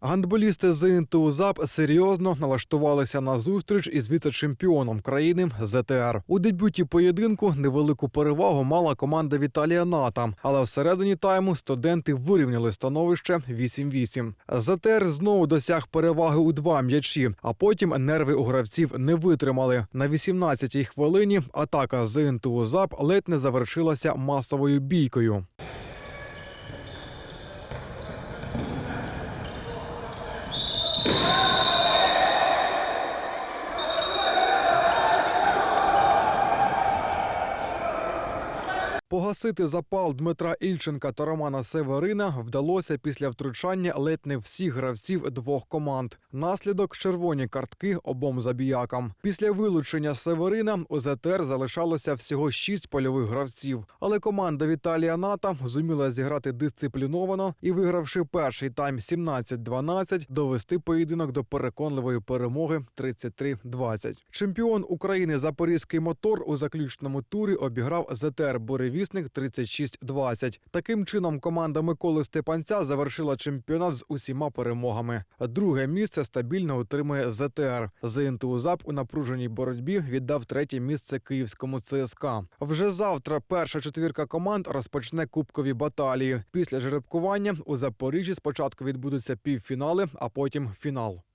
Гандболісти з ІНТУ ЗАП серйозно налаштувалися на зустріч із віце-чемпіоном країни ЗТР. У дебюті поєдинку невелику перевагу мала команда Віталія Ната, але всередині тайму студенти вирівняли становище 8-8. ЗТР знову досяг переваги у два м'ячі, а потім нерви у гравців не витримали. На 18-й хвилині атака з ІНТУ ЗАП ледь не завершилася масовою бійкою. Погасити запал Дмитра Ільченка та Романа Северина вдалося після втручання ледь не всіх гравців двох команд. Наслідок червоні картки обом забіякам. Після вилучення Северина у ЗТР залишалося всього шість польових гравців. Але команда Віталія Ната зуміла зіграти дисципліновано і, вигравши перший тайм 17-12, довести поєдинок до переконливої перемоги 33-20. Чемпіон України Запорізький мотор у заключному турі обіграв ЗТР Буревісник 36-20. Таким чином команда Миколи Степанця завершила чемпіонат з усіма перемогами. Друге місце стабільно отримує ЗТР. ЗНТУ ЗАП у напруженій боротьбі віддав третє місце київському ЦСКА. Вже завтра перша четвірка команд розпочне кубкові баталії. Після жеребкування у Запоріжжі спочатку відбудуться півфінали, а потім фінал.